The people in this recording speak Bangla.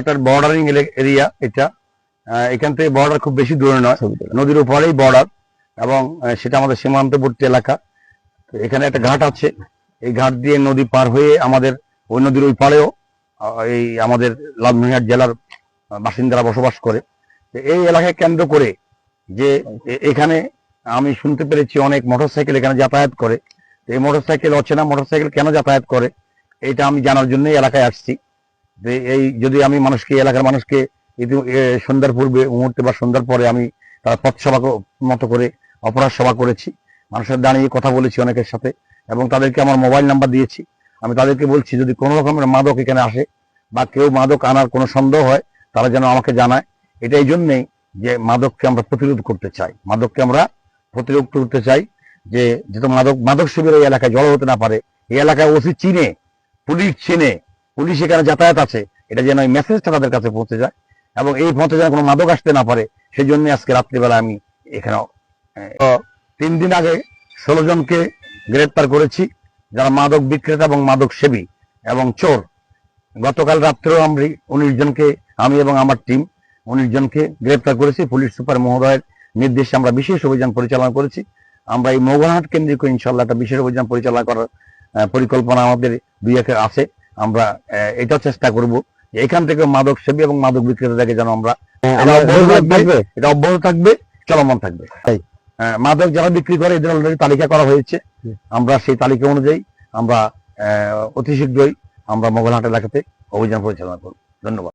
একটা বর্ডারিং এরিয়া এটা। এখান থেকে বর্ডার খুব বেশি দূরে নয়। নদীর উপরেই বর্ডার এবং সেটা আমাদের সীমান্তবর্তী এলাকা। তো এখানে একটা ঘাট আছে। এই ঘাট দিয়ে নদী পার হয়ে আমাদের ওই নদীর ওই পাড়েও এই আমাদের লালমনিরহাট জেলার বাসিন্দারা বসবাস করে। এই এলাকায় কেন্দ্র করে যে এখানে আমি শুনতে পেরেছি অনেক মোটরসাইকেল এখানে যাতায়াত করে। এই মোটরসাইকেল অচেনা মোটরসাইকেল কেন যাতায়াত করে? এটা আমি জানার জন্যই এলাকায় আসছি। এই যদি আমি মানুষকে, এলাকার মানুষকে সন্ধ্যার পূর্বে, মুহূর্তে বা সন্ধ্যার পরে আমি তার পথ সভা মতো করে অপরাধ সভা করেছি, মানুষের দাঁড়িয়ে কথা বলেছি অনেকের সাথে এবং তাদেরকে আমার মোবাইল নাম্বার দিয়েছি। আমি তাদেরকে বলছি, যদি কোনো রকমের মাদক এখানে আসে বা কেউ মাদক আনার কোনো সন্দেহ হয়, তারা যেন আমাকে জানায়। এটা এই জন্যেই যে মাদককে আমরা প্রতিরোধ করতে চাই। মাদককে আমরা প্রতিরোধ করতে চাই যে যেহেতু মাদক মাদক শিবির এই এলাকায় জড়ো হতে না পারে, এই এলাকায় ওসি চিনে, পুলিশ চিনে পুলিশ এখানে যাতায়াত আছে। এটা যেন মেসেজটা তাদের কাছে পৌঁছে যায় এবং এই পথে যেন কোনো মাদক আসতে না পারে সেই জন্য আজকে রাত্রিবেলা আমি এখানে তিন দিন আগে ষোলো জনকে গ্রেপ্তার করেছি, যারা মাদক বিক্রেতা এবং মাদক সেবী এবং চোর। গতকাল রাত্রেও আমি উনিশ জনকে, আমি এবং আমার টিম উনিশ জনকে গ্রেপ্তার করেছি। পুলিশ সুপার মহোদয়ের নির্দেশে আমরা বিশেষ অভিযান পরিচালনা করেছি। আমরা এই মোগলহাট কেন্দ্রিক ইনশাল্লাহ একটা বিশেষ অভিযান পরিচালনা করার পরিকল্পনা আমাদের দুই একের আছে। আমরা এটাও চেষ্টা করব যে এখান থেকে মাদক সেবী এবং মাদক বিক্রেতাদেরকে যেন আমরা এটা অব্যাহত থাকবে এটা অব্যাহত থাকবে চলমান থাকবে। মাদক যারা বিক্রি করে এদের অলরেডি তালিকা করা হয়েছে। আমরা সেই তালিকা অনুযায়ী আমরা আহ, অতি শীঘ্রই আমরা মোগলহাট এলাকাতে অভিযান পরিচালনা করব। ধন্যবাদ।